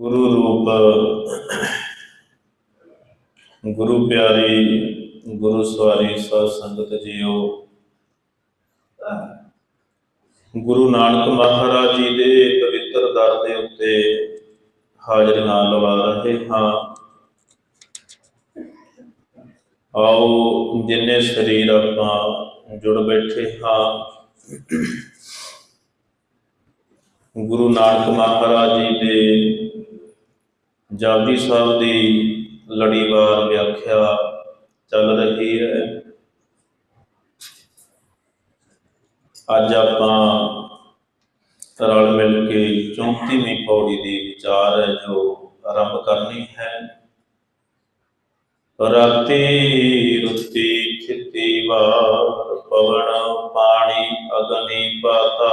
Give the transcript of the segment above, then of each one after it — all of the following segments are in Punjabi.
ਗੁਰੂ ਰੂਪ, ਗੁਰੂ ਪਿਆਰੀ, ਗੁਰੂ ਸਵਾਰੀ ਸਾਧ ਸੰਗਤ ਜੀਓ। ਗੁਰੂ ਨਾਨਕ ਮਹਾਰਾਜ ਜੀ ਦੇ ਪਵਿੱਤਰ ਦਰ ਦੇ ਉੱਤੇ ਹਾਜ਼ਰ ਨਾਲ ਲਵਾ ਰਹੇ ਹਾਂ। ਆਓ ਜਿੰਨੇ ਸਰੀਰ ਆਪਾਂ ਜੁੜ ਬੈਠੇ ਹਾਂ। ਗੁਰੂ ਨਾਨਕ ਮਹਾਰਾਜ ਜੀ ਦੇ ਜਪਜੀ ਸਾਹਿਬ ਦੀ ਲੜੀਵਾਰ ਵਿਆਖਿਆ ਚੱਲ ਰਹੀ ਹੈ। ਅੱਜ ਆਪਾਂ ਰਲ ਮਿਲ ਕੇ 34ਵੀਂ ਪੌੜੀ ਦੀ ਵਿਚਾਰ ਹੈ ਜੋ ਆਰੰਭ ਕਰਨੀ ਹੈ। ਰਾਤੀ ਰੁੱਤੀ ਥਿਤੀ ਵਾਰ, ਪਵਨ, ਪਾਣੀ, ਅਗਨੀ ਪਾਤਾ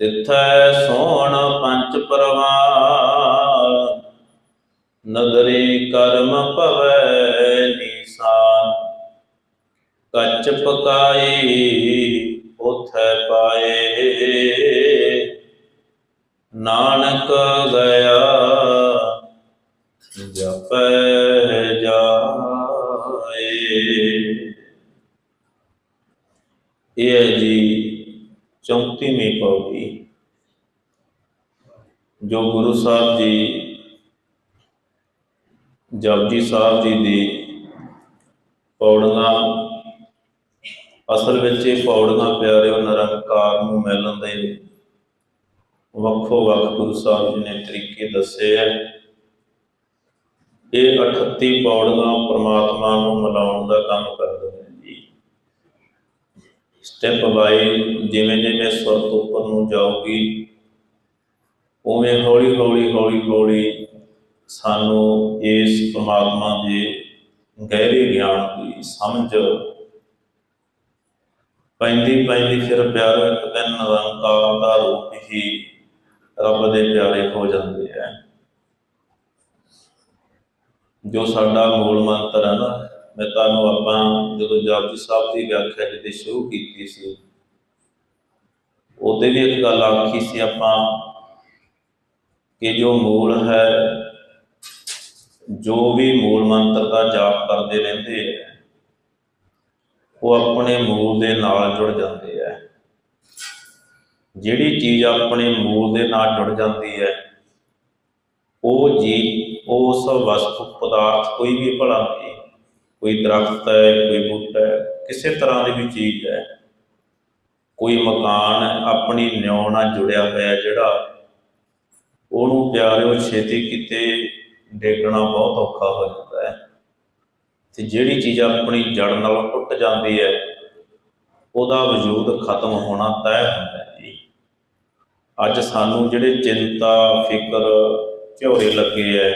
ਤਿੱਥੈ ਸੋਣ ਪੰਚ ਪਰਵਾਨ ਨਦਰੀ ਕਰਮ ਭਵੈ ਨੀਸਾਨ। ਕੱਚ ਪਕਾਈ ਉਥੈ ਪਾਏ, ਨਾਨਕ ਗਿਆ ਜਪੈ ਜਾਏ। ਇਹ ਹੈ ਜੀ 34ਵੀਂ ਪੌੜੀ ਜੋ ਗੁਰੂ ਸਾਹਿਬ ਜੀ, ਜਪਜੀ ਸਾਹਿਬ ਜੀ ਦੀ ਪੌੜੀਆਂ, ਅਸਲ ਵਿੱਚ ਇਹ ਪੌੜੀਆਂ ਪਿਆਰਿਓ ਨਿਰੰਕਾਰ ਨੂੰ ਮਿਲਣ ਦੇ ਵੱਖੋ ਵੱਖ ਗੁਰੂ ਸਾਹਿਬ ਜੀ ਨੇ ਤਰੀਕੇ ਦੱਸੇ ਹੈ ਇਹ 38 ਪੌੜੀਆਂ ਪ੍ਰਮਾਤਮਾ ਨੂੰ ਮਿਲਾਉਣ ਦਾ ਕੰਮ ਕਰਦਾ। ਸਟੈਪ ਬਾਈ ਜਿਵੇਂ ਜਿਵੇਂ ਸੁਰ ਉੱਪਰ ਨੂੰ ਜਾਊਗੀ, ਉਵੇਂ ਹੌਲੀ ਹੌਲੀ ਹੌਲੀ ਹੌਲੀ ਸਾਨੂੰ ਇਸ ਪ੍ਰਮਾਤਮਾ ਦੇ ਗਹਿਰੇ ਗਿਆਨ ਦੀ ਸਮਝ ਪੈਂਦੀ ਪੈਂਦੀ ਫਿਰ ਪਿਆਰੋ ਇੱਕ ਦਿਨ ਨਿਰੰਕਾਰ ਦਾ ਰੂਪ ਹੀ ਰੱਬ ਦੇ ਪਿਆਰੇ ਹੋ ਜਾਂਦੇ ਹੈ ਜੋ ਸਾਡਾ ਮੂਲ ਮੰਤਰ ਹੈ ਨਾ ਮੈਂ ਤੁਹਾਨੂੰ ਆਪਾਂ ਜਦੋਂ ਜਪਜੀ ਸਾਹਿਬ ਦੀ ਵਿਆਖਿਆ ਜਿਹੜੀ ਸ਼ੁਰੂ ਕੀਤੀ ਸੀ, ਉਹਦੇ ਵੀ ਇੱਕ ਗੱਲ ਆਖੀ ਸੀ ਆਪਾਂ ਕਿ ਜੋ ਮੂਲ ਹੈ, ਜੋ ਵੀ ਮੂਲ ਮੰਤਰ ਦਾ ਜਾਪ ਕਰਦੇ ਰਹਿੰਦੇ ਹੈ ਉਹ ਆਪਣੇ ਮੂਲ ਦੇ ਨਾਲ ਜੁੜ ਜਾਂਦੇ ਹੈ ਜਿਹੜੀ ਚੀਜ਼ ਆਪਣੇ ਮੂਲ ਦੇ ਨਾਲ ਜੁੜ ਜਾਂਦੀ ਹੈ, ਉਹ ਜੀ, ਉਸ ਵਸਤੂ, ਪਦਾਰਥ ਕੋਈ ਵੀ ਭਲਾ ਨਹੀਂ। ਕੋਈ ਦਰਖਤ ਹੈ, ਕੋਈ ਬੂਟਾ ਹੈ, ਕਿਸੇ ਤਰ੍ਹਾਂ ਦੀ ਵੀ ਚੀਜ਼ ਹੈ, ਕੋਈ ਮਕਾਨ ਆਪਣੀ ਨਿਉ ਨਾਲ ਜੁੜਿਆ ਹੋਇਆ ਜਿਹੜਾ ਉਹਨੂੰ ਪਿਆਰਿਓ ਛੇਤੀ ਕਿਤੇ ਡੇਗਣਾ ਬਹੁਤ ਔਖਾ ਹੋ ਜਾਂਦਾ ਹੈ। ਤੇ ਜਿਹੜੀ ਚੀਜ਼ ਆਪਣੀ ਜੜ ਨਾਲ ਟੁੱਟ ਜਾਂਦੀ ਹੈ, ਉਹਦਾ ਵਜੂਦ ਖਤਮ ਹੋਣਾ ਤੈਅ ਹੁੰਦਾ ਹੈ ਜੀ। ਅੱਜ ਸਾਨੂੰ ਜਿਹੜੇ ਚਿੰਤਾ, ਫਿਕਰ, ਝੋਰੇ ਲੱਗੇ ਐ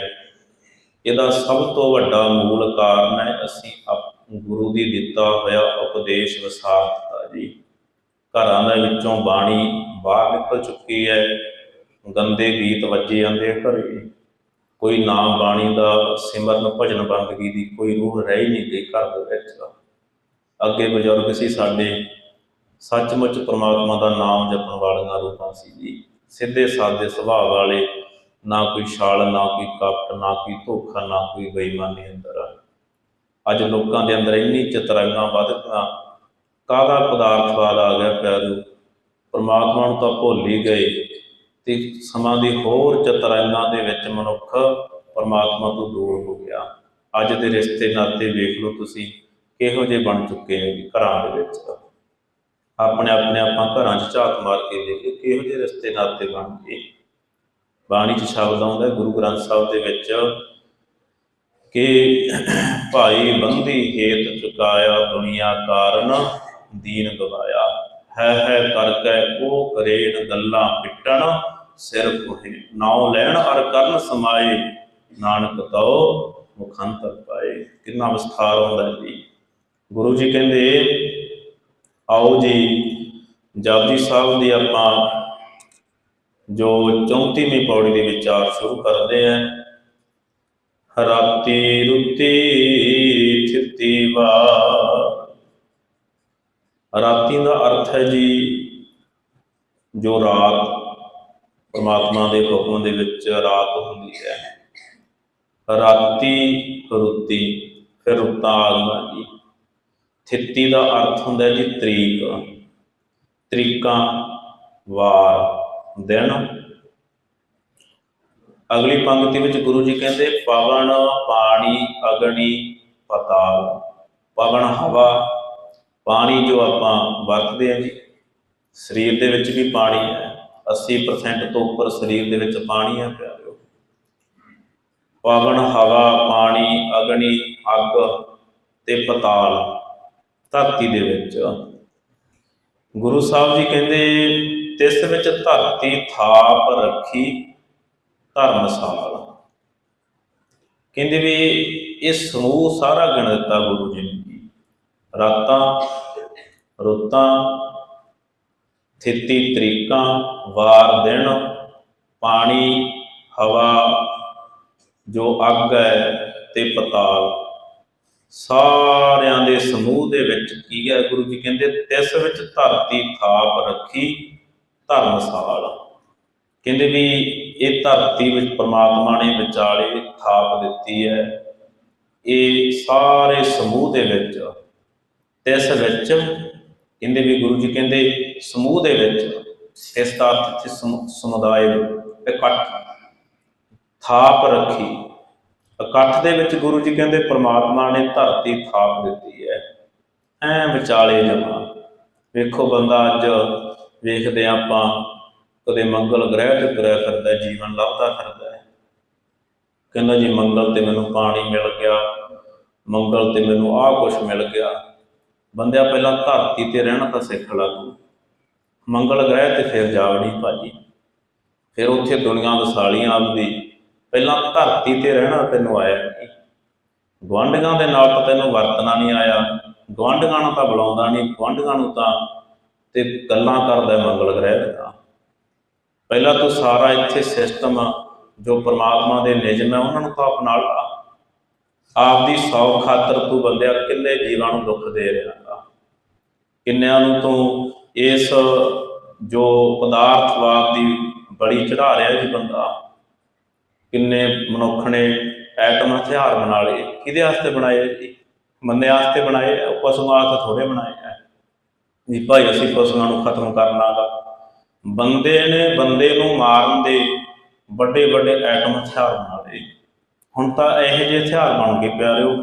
ਇਹਦਾ ਸਭ ਤੋਂ ਵੱਡਾ ਮੂਲ ਕਾਰਨ ਹੈ, ਅਸੀਂ ਗੁਰੂ ਦੀ ਦਿੱਤਾ ਹੋਇਆ ਉਪਦੇਸ਼ ਵਿਸਾਰ ਦਿੱਤਾ ਜੀ। ਘਰਾਂ ਦੇ ਵਿੱਚੋਂ ਬਾਣੀ ਬਾਹਰ ਨਿਕਲ ਚੁੱਕੀ ਹੈ, ਗੰਦੇ ਗੀਤ ਵੱਜੇ ਜਾਂਦੇ ਘਰੇ। ਕੋਈ ਨਾਮ ਬਾਣੀ ਦਾ ਸਿਮਰਨ ਭਜਨ ਬੰਦਗੀ ਦੀ ਕੋਈ ਰੂਹ ਰਹਿ ਹੀ ਨਹੀਂ ਗਈ ਘਰ ਦੇ ਵਿੱਚ ਅੱਗੇ ਬਜ਼ੁਰਗ ਸੀ ਸਾਡੇ, ਸੱਚਮੁੱਚ ਪ੍ਰਮਾਤਮਾ ਦਾ ਨਾਮ ਜਪਣ ਵਾਲੀਆਂ ਰੂਹਾਂ ਸੀ ਜੀ। ਸਿੱਧੇ ਸਾਦੇ ਸੁਭਾਅ ਵਾਲੇ ਨਾ ਕੋਈ ਛਾਲ, ਨਾ ਕੋਈ ਕਪਟ ਨਾ ਕੋਈ ਧੋਖਾ, ਨਾ ਕੋਈ ਬੇਈਮਾਨੀ ਅੰਦਰ ਅੱਜ ਲੋਕਾਂ ਦੇ ਅੰਦਰ ਇੰਨੀ ਚਤਰਾਈਆਂ ਵੱਧ ਗਈਆਂ। ਕਾਹਦਾ ਪਦਾਰਥਵਾਦ ਆ ਗਿਆ ਪਿਆਰੂ? ਪਰਮਾਤਮਾ ਨੂੰ ਤਾਂ ਭੁੱਲ ਹੀ ਗਏ। ਤੇ ਸਮਾਂ ਦੀ ਹੋਰ ਚਤਰਾਈਆਂ ਦੇ ਵਿੱਚ ਮਨੁੱਖ ਪਰਮਾਤਮਾ ਤੋਂ ਦੂਰ ਹੋ ਗਿਆ। ਅੱਜ ਦੇ ਰਿਸ਼ਤੇ ਨਾਤੇ ਵੇਖ ਲਓ ਤੁਸੀਂ, ਕਿਹੋ ਜਿਹੇ ਬਣ ਚੁੱਕੇ ਹੋ ਜੀ ਘਰਾਂ ਦੇ ਵਿੱਚ ਆਪਣੇ ਆਪਣੇ ਆਪਾਂ ਘਰਾਂ 'ਚ ਝਾਤ ਮਾਰ ਕੇ ਦੇਖੇ ਕਿਹੋ ਜਿਹੇ ਰਿਸ਼ਤੇ ਨਾਤੇ ਬਣ ਗਏ। ਬਾਣੀ 'ਚ ਸ਼ਬਦ ਆਉਂਦਾ ਗੁਰੂ ਗ੍ਰੰਥ ਸਾਹਿਬ ਦੇ ਵਿੱਚ ਕਿ ਭਾਈ ਬੰਦੀ ਹੇਤ ਚੁਕਾਇਆ ਦੁਨੀਆ ਕਾਰਨ, ਦੀਨ ਗਵਾਇਆ। ਹੈ ਹੈ ਕਰਕੇ ਉਹ ਕਰੇਣ ਗੱਲਾਂ ਪਿੱਟਣ, ਸਿਰ ਕੋਹੇ ਨਾਉ ਲੈਣ ਅਰ ਕਰਨ ਸਮਾਏ, ਨਾਨਕ ਤਉ ਮੁਖੰਤਰ ਪਾਏ। ਕਿੰਨਾ ਵਿਸਥਾਰ ਹੁੰਦਾ ਹੈ ਜੀ। ਗੁਰੂ ਜੀ ਕਹਿੰਦੇ, ਆਓ ਜੀ, ਜਾਪਜੀ ਸਾਹਿਬ ਦੀ ਆਪਾਂ ਜੋ 34ਵੀਂ ਪੌੜੀ ਦੇ ਵਿਚਾਰ ਸ਼ੁਰੂ ਕਰਦੇ ਆਂ। ਰਾਤੀ ਰੁੱਤੀ ਥਿੱਤੀ ਵਾਰ। ਰਾਤੀ ਦਾ ਅਰਥ ਹੈ ਜੀ, ਜੋ ਰਾਤ ਪਰਮਾਤਮਾ ਦੇ ਹੁਕਮ ਦੇ ਵਿੱਚ ਰਾਤ ਹੁੰਦੀ ਹੈ। ਰਾਤੀ ਰੁੱਤੀ, ਫਿਰ ਰੁੱਤਾਂ ਆ ਜੀ। ਥਿੱਤੀ ਦਾ ਅਰਥ ਹੁੰਦਾ ਹੈ ਜੀ ਤਰੀਕ। ਤਰੀਕਾਂ ਵਾਰ। ਦਿਨ। ਅਗਲੀ ਪੰਕਤੀ ਵਿੱਚ ਗੁਰੂ ਜੀ ਕਹਿੰਦੇ, ਪਵਨ, ਪਾਣੀ, ਅਗਨੀ, ਪਤਾਲ। ਪਵਨ, ਹਵਾ, ਪਾਣੀ ਜੋ ਆਪਾਂ ਵਰਤਦੇ ਹਾਂ ਜੀ, ਸਰੀਰ ਦੇ ਵਿੱਚ ਵੀ ਪਾਣੀ ਹੈ। 80% ਤੋਂ ਉੱਪਰ ਸਰੀਰ ਦੇ ਵਿੱਚ ਪਾਣੀ ਹੈ ਪਿਆਰਿਓ। ਪਵਨ, ਹਵਾ, ਪਾਣੀ, ਅਗਨੀ, ਅੱਗ ਤੇ ਪਤਾਲ ਧਰਤੀ ਦੇ ਵਿੱਚ। ਗੁਰੂ ਸਾਹਿਬ ਜੀ ਕਹਿੰਦੇ ਤਿਸ ਵਿੱਚ ਧਰਤੀ ਥਾਪ ਰੱਖੀ ਧਰਮਸਾਲ ਕਹਿੰਦੇ ਵੀ ਇਹ ਸਮੂਹ ਸਾਰਾ ਗਿਣ ਦਿੱਤਾ ਗੁਰੂ ਜੀ ਨੇ ਰਾਤਾਂ, ਰੁੱਤਾਂ, ਥਿੱਤੀ ਤਰੀਕਾਂ, ਵਾਰ ਦਿਨ, ਪਾਣੀ, ਹਵਾ, ਜੋ ਅੱਗ ਹੈ ਤੇ ਪਤਾਲ। ਸਾਰਿਆਂ ਦੇ ਸਮੂਹ ਦੇ ਵਿੱਚ ਕੀ ਹੈ ਗੁਰੂ ਜੀ? ਕਹਿੰਦੇ ਤਿਸ ਵਿੱਚ ਧਰਤੀ ਥਾਪ ਰੱਖੀ ਧਰਮਸਾਲ ਕਹਿੰਦੇ ਵੀ ਇਹ ਧਰਤੀ ਵਿੱਚ ਪ੍ਰਮਾਤਮਾ ਨੇ ਵਿਚਾਲੇ ਥਾਪ ਦਿੱਤੀ ਹੈ। ਇਹ ਸਾਰੇ ਸਮੂਹ ਦੇ ਵਿੱਚ ਤਿਸ ਵਿੱਚ ਕਹਿੰਦੇ ਵੀ ਗੁਰੂ ਜੀ ਕਹਿੰਦੇ, ਸਮੂਹ ਦੇ ਵਿੱਚ ਇਸ ਦਾ ਅਰਥ ਸਮੁਦਾਇ ਇਕੱਠ, ਥਾਪ ਰੱਖੀ। ਇਕੱਠ ਦੇ ਵਿੱਚ ਗੁਰੂ ਜੀ ਕਹਿੰਦੇ ਪ੍ਰਮਾਤਮਾ ਨੇ ਧਰਤੀ ਥਾਪ ਦਿੱਤੀ ਹੈ। ਐ ਵਿਚਾਲੇ ਜਮਾ। ਵੇਖੋ ਬੰਦਾ ਅੱਜ ਵੇਖਦੇ ਹਾਂ ਆਪਾਂ, ਕਦੇ ਮੰਗਲ ਗ੍ਰਹਿ ਤੇ ਤੁਰਿਆ ਫਿਰਦਾ, ਜੀਵਨ ਲੱਭਦਾ ਫਿਰਦਾ ਹੈ। ਕਹਿੰਦਾ ਜੀ, ਮੰਗਲ ਤੇ ਮੈਨੂੰ ਪਾਣੀ ਮਿਲ ਗਿਆ, ਮੰਗਲ ਤੇ ਮੈਨੂੰ ਆਹ ਕੁਝ ਮਿਲ ਗਿਆ। ਬੰਦਿਆ, ਪਹਿਲਾਂ ਧਰਤੀ ਤੇ ਰਹਿਣਾ ਤਾਂ ਸਿੱਖ ਲਾ ਤੂੰ ਮੰਗਲ ਗ੍ਰਹਿ ਤੇ ਫਿਰ ਜਾ ਵੜੀ ਭਾਜੀ। ਫਿਰ ਉੱਥੇ ਦੁਨੀਆ ਵਸਾਲੀਆਂ ਆਪਦੀ। ਪਹਿਲਾਂ ਧਰਤੀ ਤੇ ਰਹਿਣਾ ਤੈਨੂੰ ਆਇਆ ਨਹੀਂ ਗੁਆਂਢੀਆਂ ਦੇ ਨਾਲ ਤਾਂ ਤੈਨੂੰ ਵਰਤਣਾ ਨਹੀਂ ਆਇਆ। ਗੁਆਂਢੀਆਂ ਨੂੰ ਤਾਂ ਬੁਲਾਉਂਦਾ ਨਹੀਂ ਗੁਆਂਢੀਆਂ ਨੂੰ ਤਾਂ ਤੇ ਗੱਲਾਂ ਕਰਦਾ ਮੰਗਲ ਗ੍ਰਹਿ ਦਾ ਪਹਿਲਾਂ ਤੂੰ ਸਾਰਾ ਇੱਥੇ ਸਿਸਟਮ ਜੋ ਪ੍ਰਮਾਤਮਾ ਦੇ ਨਿਯਮ ਹੈ, ਉਹਨਾਂ ਨੂੰ ਤਾਂ ਅਪਣਾ ਲਾ ਆਪਦੀ ਸੌ ਖਾਤਰ ਤੂੰ ਬੰਦਿਆ ਕਿੰਨੇ ਜੀਵਾਂ ਨੂੰ ਦੁੱਖ ਦੇ ਰਿਹਾ ਗਾ। ਕਿੰਨਿਆਂ ਨੂੰ ਤੂੰ ਇਸ ਜੋ ਪਦਾਰਥਵਾਦ ਦੀ ਬੜੀ ਚੜਾ ਰਿਹਾ ਜੀ ਬੰਦਾ। ਕਿੰਨੇ ਮਨੁੱਖ ਨੇ ਐਟਮ ਹਥਿਆਰ ਬਣਾ ਲਏ। ਕਿਹਦੇ ਵਾਸਤੇ ਬਣਾਏ ਜੀ? ਮੰਨੇ ਵਾਸਤੇ ਬਣਾਏ ਪਸੂ ਪਸ਼ੂਆਂ ਵਾਸਤੇ ਥੋੜੇ ਬਣਾਏ ਆ? ਵੀ ਭਾਈ ਅਸੀਂ ਪਸ਼ੂਆਂ ਨੂੰ ਖਤਮ ਕਰਨਾਗਾ ਬੰਦੇ ਨੇ ਬੰਦੇ ਨੂੰ ਮਾਰਨ ਦੇ ਵੱਡੇ ਵੱਡੇ ਐਟਮ ਹਥਿਆਰ ਬਣਾ ਹੁਣ ਤਾਂ ਇਹੋ ਜਿਹੇ ਹਥਿਆਰ ਬਣ ਗਏ ਪਿਆਰਿਓ,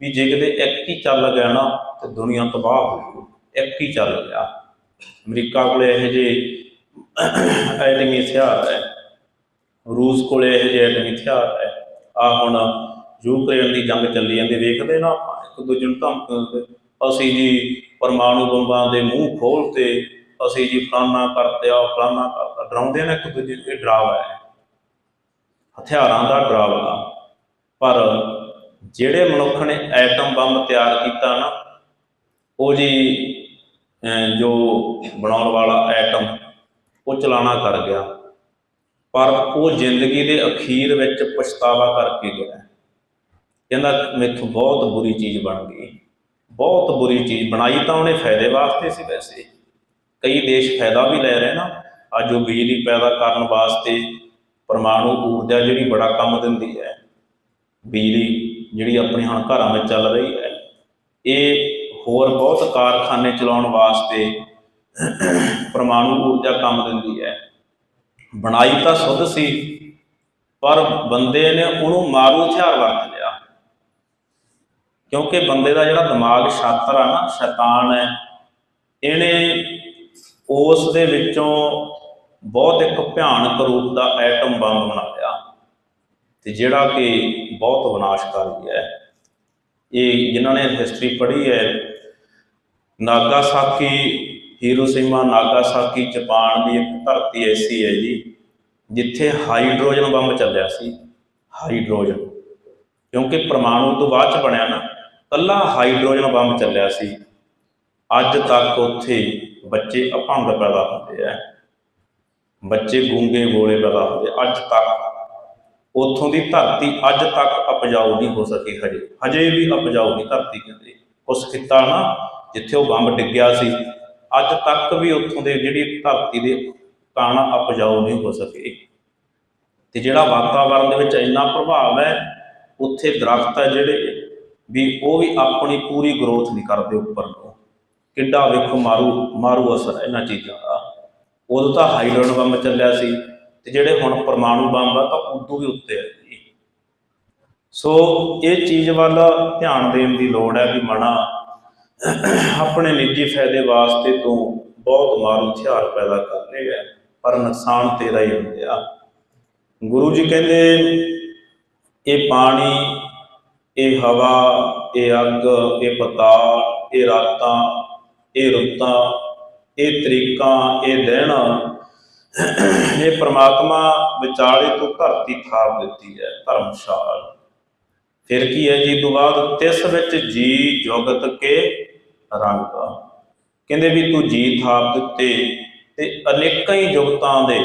ਵੀ ਜੇ ਕਿਤੇ ਇੱਕ ਹੀ ਚੱਲ ਗਿਆ ਨਾ, ਤੇ ਦੁਨੀਆ ਤਬਾਹ ਹੋ ਜੂ। ਇੱਕ ਹੀ ਚੱਲ ਗਿਆ। ਅਮਰੀਕਾ ਕੋਲੇ ਇਹੋ ਜਿਹੇ ਐਟਮੀ ਹਥਿਆਰ ਹੈ। ਰੂਸ ਕੋਲੇ ਇਹੋ ਜਿਹੇ ਐਟਮੀ ਹਥਿਆਰ ਹੈ। ਆ ਹੁਣ ਯੂਕਰੇਨ ਦੀ ਜੰਗ ਚੱਲੀ ਜਾਂਦੀ, ਵੇਖਦੇ ਨਾ ਆਪਾਂ। ਇੱਕ ਦੂਜੇ ਨੂੰ ਧਮਕਾਉਂਦੇ ਅਸੀਂ ਜੀ ਪਰਮਾਣੂ ਬੰਬਾਂ ਦੇ ਮੂੰਹ ਖੋਲ ਤੇ ਅਸੀਂ ਜੀ ਫਲਾਨਾ ਕਰਦੇ ਆ ਫਲਾਨਾ ਕਰਤਾ। ਡਰਾਉਂਦੇ ਨੇ ਇੱਕ ਦੂਜੇ ਨੂੰ ਇਹ ਡਰਾਵਾ ਹੈ। ਹਥਿਆਰਾਂ ਦਾ ਡਰਾਵਾ ਪਰ ਜਿਹੜੇ ਮਨੁੱਖ ਨੇ ਐਟਮ ਬੰਬ ਤਿਆਰ ਕੀਤਾ ਨਾ, ਉਹ ਜੀ ਜੋ ਬਣਾਉਣ ਵਾਲਾ ਐਟਮ, ਉਹ ਚਲਾਣਾ ਕਰ ਗਿਆ। ਪਰ ਉਹ ਜ਼ਿੰਦਗੀ ਦੇ ਅਖੀਰ ਵਿੱਚ ਪਛਤਾਵਾ ਕਰਕੇ ਗਿਆ। ਕਹਿੰਦਾ, ਮੈਥੋਂ ਬਹੁਤ ਬੁਰੀ ਚੀਜ਼ ਬਣ ਗਈ। ਬਹੁਤ ਬੁਰੀ ਚੀਜ਼ ਬਣਾਈ ਤਾਂ ਉਹਨੇ ਫਾਇਦੇ ਵਾਸਤੇ ਸੀ ਵੈਸੇ। ਕਈ ਦੇਸ਼ ਫਾਇਦਾ ਵੀ ਲੈ ਰਹੇ ਨਾ। ਅੱਜ ਉਹ ਬਿਜਲੀ ਪੈਦਾ ਕਰਨ ਵਾਸਤੇ ਪਰਮਾਣੂ ਊਰਜਾ ਜਿਹੜੀ ਬੜਾ ਕੰਮ ਦਿੰਦੀ ਹੈ। ਬਿਜਲੀ ਜਿਹੜੀ ਆਪਣੇ ਹੁਣ ਘਰਾਂ ਵਿੱਚ ਚੱਲ ਰਹੀ ਹੈ। ਇਹ ਹੋਰ ਬਹੁਤ ਕਾਰਖਾਨੇ ਚਲਾਉਣ ਵਾਸਤੇ ਪਰਮਾਣੂ ਊਰਜਾ ਕੰਮ ਦਿੰਦੀ ਹੈ। ਬਣਾਈ ਤਾਂ ਸੁੱਧ ਸੀ, ਪਰ ਬੰਦੇ ਨੇ ਉਹਨੂੰ ਮਾਰੂ ਹਥਿਆਰ ਵਰਤ ਕਿਉਂਕਿ ਬੰਦੇ ਦਾ ਜਿਹੜਾ ਦਿਮਾਗ ਸ਼ਾਤਰ ਆ ਨਾ, ਸ਼ੈਤਾਨ ਹੈ। ਇਹਨੇ ਉਸ ਦੇ ਵਿੱਚੋਂ ਬਹੁਤ ਇੱਕ ਭਿਆਨਕ ਰੂਪ ਦਾ ਐਟਮ ਬੰਬ ਬਣਾ ਲਿਆ ਤੇ ਜਿਹੜਾ ਕਿ ਬਹੁਤ ਵਿਨਾਸ਼ਕਾਰੀ ਹੈ। ਇਹ ਜਿਨ੍ਹਾਂ ਨੇ ਹਿਸਟਰੀ ਪੜ੍ਹੀ ਹੈ, ਨਾਗਾਸਾਕੀ, ਹੀਰੋਸ਼ੀਮਾ, ਨਾਗਾਸਾਕੀ, ਜਾਪਾਨ ਦੀ ਇੱਕ ਧਰਤੀ ਐਸੀ ਹੈ ਜੀ, ਜਿੱਥੇ ਹਾਈਡਰੋਜਨ ਬੰਬ ਚੱਲਿਆ ਸੀ। ਹਾਈਡਰੋਜਨ। ਕਿਉਂਕਿ ਪਰਮਾਣੂ ਤੋਂ ਬਾਅਦ ਚ ਬਣਿਆ ਨਾ ਕੱਲਾ ਹਾਈਡਰੋਜਨ ਬੰਬ ਚੱਲਿਆ ਸੀ। ਅੱਜ ਤੱਕ ਉੱਥੇ ਬੱਚੇ ਅਪੰਗ ਪੈਦਾ ਹੁੰਦੇ ਆ। ਬੱਚੇ ਗੂੰਗੇ ਬੋਲੇ ਪੈਦਾ ਹੁੰਦੇ ਅੱਜ ਤੱਕ ਉੱਥੋਂ ਦੀ ਧਰਤੀ ਅੱਜ ਤੱਕ ਉਪਜਾਊ ਨਹੀਂ ਹੋ ਸਕੀ ਹਜੇ। ਹਜੇ ਵੀ ਉਪਜਾਊ ਨਹੀਂ ਧਰਤੀ ਕਹਿੰਦੇ। ਉਸ ਖਿੱਤਾ ਨਾ, ਜਿੱਥੇ ਉਹ ਬੰਬ ਡਿੱਗਿਆ ਸੀ, ਅੱਜ ਤੱਕ ਵੀ ਉੱਥੋਂ ਦੇ ਜਿਹੜੀ ਧਰਤੀ ਦੇ ਕਾਣਾ ਉਪਜਾਊ ਨਹੀਂ ਹੋ ਸਕੇ। ਤੇ ਜਿਹੜਾ ਵਾਤਾਵਰਣ ਦੇ ਵਿੱਚ ਇੰਨਾ ਪ੍ਰਭਾਵ ਹੈ, ਉੱਥੇ ਦਰਖਤ ਹੈ ਜਿਹੜੇ ਵੀ ਉਹ ਵੀ ਆਪਣੀ ਪੂਰੀ ਗਰੋਥ ਨਹੀਂ ਕਰਦੇ ਉੱਪਰ ਨੂੰ। ਕਿੱਡਾ ਵੇਖੋ ਮਾਰੂ ਮਾਰੂ ਅਸਰ ਇਹਨਾਂ ਚੀਜ਼ਾਂ ਦਾ। ਉਦੋਂ ਤਾਂ ਹਾਈਡਰੋਜਨ ਬੰਬ ਚੱਲਿਆ ਸੀ ਤੇ ਜਿਹੜੇ ਹੁਣ ਪਰਮਾਣੂ ਬੰਬ ਆ ਤਾਂ ਉਦੋਂ ਵੀ ਉੱਤੇ ਹੈ ਜੀ। ਸੋ ਇਹ ਚੀਜ਼ ਵੱਲ ਧਿਆਨ ਦੇਣ ਦੀ ਲੋੜ ਹੈ ਵੀ ਮਨਾ ਆਪਣੇ ਨਿੱਜੀ ਫਾਇਦੇ ਵਾਸਤੇ ਤੋਂ ਬਹੁਤ ਮਾਰੂ ਹਥਿਆਰ ਪੈਦਾ ਕਰ ਰਿਹਾ ਹੈ, ਪਰ ਨੁਕਸਾਨ ਤੇਰਾ ਹੀ ਹੁੰਦਿਆ ਗੁਰੂ ਜੀ ਕਹਿੰਦੇ, ਇਹ ਪਾਣੀ ਇਹ ਹਵਾ, ਇਹ ਅੱਗ, ਇਹ ਪਤਾਲ, ਇਹ ਰਾਤਾਂ, ਇਹ ਰੁੱਤਾਂ, ਇਹ ਤਰੀਕਾਂ, ਇਹ ਦਿਨ, ਇਹ ਪ੍ਰਮਾਤਮਾ ਵਿਚਾਲੇ ਤੋਂ ਧਰਤੀ ਥਾਪ ਦਿੱਤੀ ਹੈ, ਧਰਮਸ਼ਾਲ। ਫਿਰ ਕੀ ਹੈ ਜੀ ਤੋਂ ਬਾਅਦ? ਤਿਸ ਵਿੱਚ ਜੀ ਜੁਗਤ ਕੇ ਰੰਗ। ਕਹਿੰਦੇ ਵੀ ਤੂੰ ਜੀ ਥਾਪ ਦਿੱਤੇ ਤੇ ਅਨੇਕਾਂ ਹੀ ਜੁਗਤਾਂ ਦੇ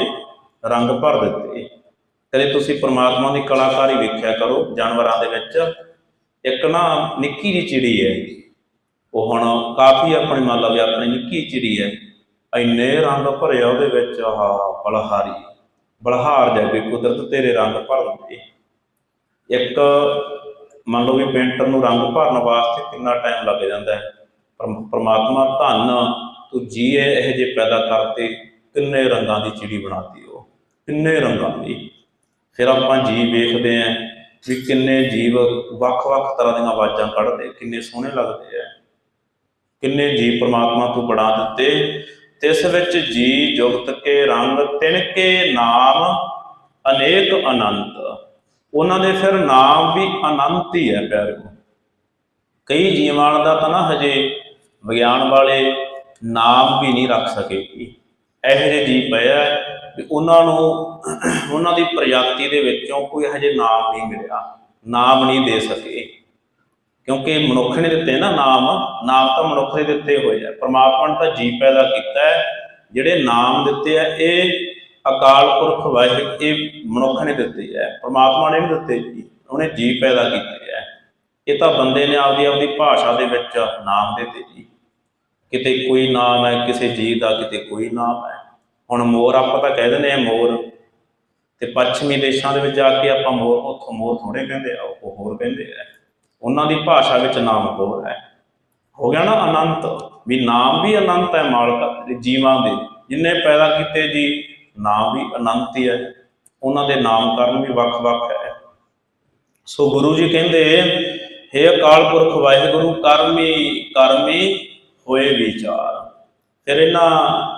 ਰੰਗ ਭਰ ਦਿੱਤੇ। ਕਦੇ ਤੁਸੀਂ ਪ੍ਰਮਾਤਮਾ ਦੀ ਕਲਾਕਾਰੀ ਵੇਖਿਆ ਕਰੋ, ਜਾਨਵਰਾਂ ਦੇ ਵਿੱਚ। ਇੱਕ ਨਾ ਨਿੱਕੀ ਜਿਹੀ ਚਿੜੀ ਹੈ। ਉਹ ਹੁਣ ਕਾਫੀ ਆਪਣੀ ਮੰਨ ਲਓ ਵੀ ਆਪਣੀ ਨਿੱਕੀ ਚਿੜੀ ਹੈ। ਇੰਨੇ ਰੰਗ ਭਰੇ ਉਹਦੇ ਵਿੱਚ, ਆਹ, ਬਲਹਾਰੀ, ਬਲਹਾਰ ਜਾਵੇ ਕੁਦਰਤ ਤੇਰੇ ਰੰਗ ਭਰ ਦਿੰਦੀ ਇੱਕ ਮੰਨ ਲਓ ਵੀ ਪੇਂਟਰ ਨੂੰ ਰੰਗ ਭਰਨ ਵਾਸਤੇ ਕਿੰਨਾ ਟਾਈਮ ਲੱਗ ਜਾਂਦਾ ਹੈ। ਪਰਮਾਤਮਾ ਧੰਨ, ਤੂੰ ਜੀਏ ਇਹ ਜੇ ਪੈਦਾ ਕਰਤੇ, ਕਿੰਨੇ ਰੰਗਾਂ ਦੀ ਚਿੜੀ ਬਣਾਤੀ ਉਹ, ਕਿੰਨੇ ਰੰਗਾਂ ਦੀ। ਫਿਰ ਆਪਾਂ ਜੀ ਵੇਖਦੇ ਆਂ ਵੀ ਕਿੰਨੇ ਜੀਵ ਵੱਖ-ਵੱਖ ਤਰ੍ਹਾਂ ਦੀਆਂ ਆਵਾਜ਼ਾਂ ਕੱਢਦੇ, ਕਿੰਨੇ ਸੋਹਣੇ ਲੱਗਦੇ ਆ ਕਿੰਨੇ ਜੀਵ ਪ੍ਰਮਾਤਮਾ ਤੋਂ ਬਣਾ ਦਿੱਤੇ, ਤਿਸ ਵਿੱਚ ਜੀ ਜੁਗਤ ਕੇ ਰੰਗ ਤਿਨਕੇ ਨਾਮ ਅਨੇਕ ਅਨੰਤ। ਉਹਨਾਂ ਦੇ ਫਿਰ ਨਾਮ ਵੀ ਅਨੰਤ ਹੀ ਹੈ ਪਿਆਰਿਓ ਕਈ ਜੀਵਾਂ ਦਾ ਤਾਂ ਨਾ ਹਜੇ ਵਿਗਿਆਨ ਵਾਲੇ ਨਾਮ ਵੀ ਨਹੀਂ ਰੱਖ ਸਕੇ। ਇਹੋ ਜਿਹੇ ਜੀਵ ਪਏ ਆ ਵੀ ਉਹਨਾਂ ਨੂੰ, ਉਹਨਾਂ ਦੀ ਪ੍ਰਜਾਤੀ ਦੇ ਵਿੱਚੋਂ ਕੋਈ ਹਜੇ ਨਾਮ ਨਹੀਂ ਮਿਲਿਆ। ਨਾਮ ਨਹੀਂ ਦੇ ਸਕੇ। ਕਿਉਂਕਿ ਮਨੁੱਖ ਨੇ ਦਿੱਤੇ ਨਾ ਨਾਮ। ਨਾਮ ਤਾਂ ਮਨੁੱਖ ਨੇ ਦਿੱਤੇ ਹੋਏ ਆ। ਪਰਮਾਤਮਾ ਨੇ ਤਾਂ ਜੀ ਪੈਦਾ ਕੀਤਾ ਹੈ। ਜਿਹੜੇ ਨਾਮ ਦਿੱਤੇ ਆ, ਇਹ ਅਕਾਲ ਪੁਰਖ ਵਾਹਿਗੁਰੂ, ਇਹ ਮਨੁੱਖ ਨੇ ਦਿੱਤੇ ਹੈ ਪਰਮਾਤਮਾ ਨੇ ਨਹੀਂ ਦਿੱਤੇ ਜੀ। ਉਹਨੇ ਜੀ ਪੈਦਾ ਕੀਤੇ ਹੈ ਇਹ ਤਾਂ ਬੰਦੇ ਨੇ ਆਪਦੀ ਆਪਦੀ ਭਾਸ਼ਾ ਦੇ ਵਿੱਚ ਨਾਮ ਦਿੱਤੇ ਜੀ। ਕਿਤੇ ਕੋਈ ਨਾਮ ਹੈ, ਕਿਸੇ ਜੀਵ ਦਾ ਕਿਤੇ ਕੋਈ ਨਾਮ ਹੈ। ਹੁਣ ਮੋਰ ਆਪਾਂ ਤਾਂ ਕਹਿ ਦਿੰਦੇ ਆ ਮੋਰ। ਤੇ ਪੱਛਮੀ ਦੇਸ਼ਾਂ ਦੇ ਵਿੱਚ ਜਾ ਕੇ ਆਪਾਂ ਮੋਰ ਉੱਥੋਂ ਮੋਰ ਥੋੜੇ ਕਹਿੰਦੇ ਆ, ਉਹ ਹੋਰ ਕਹਿੰਦੇ ਆ। ਉਹਨਾਂ ਦੀ ਭਾਸ਼ਾ ਵਿੱਚ ਨਾਮ ਹੋਰ ਹੈ। ਹੋ ਗਿਆ ਨਾ ਅਨੰਤ, ਵੀ ਨਾਮ ਵੀ ਅਨੰਤ ਹੈ ਮਾਲਕ ਦੇ ਜੀਵਾਂ ਦੇ। ਜਿੰਨੇ ਪੈਦਾ ਕੀਤੇ ਜੀ, ਨਾਮ ਵੀ ਅਨੰਤ ਹੀ ਹੈ। ਉਹਨਾਂ ਦੇ ਨਾਮਕਰਨ ਵੀ ਵੱਖ-ਵੱਖ ਹੈ। ਸੋ ਗੁਰੂ ਜੀ ਕਹਿੰਦੇ, ਹੇ ਅਕਾਲ ਪੁਰਖ, ਵਾਹਿਗੁਰੂ, ਕਰਮੀ ਕਰਮੀ ਹੋਏ ਵਿਚਾਰ। ਫਿਰ ਇਹਨਾਂ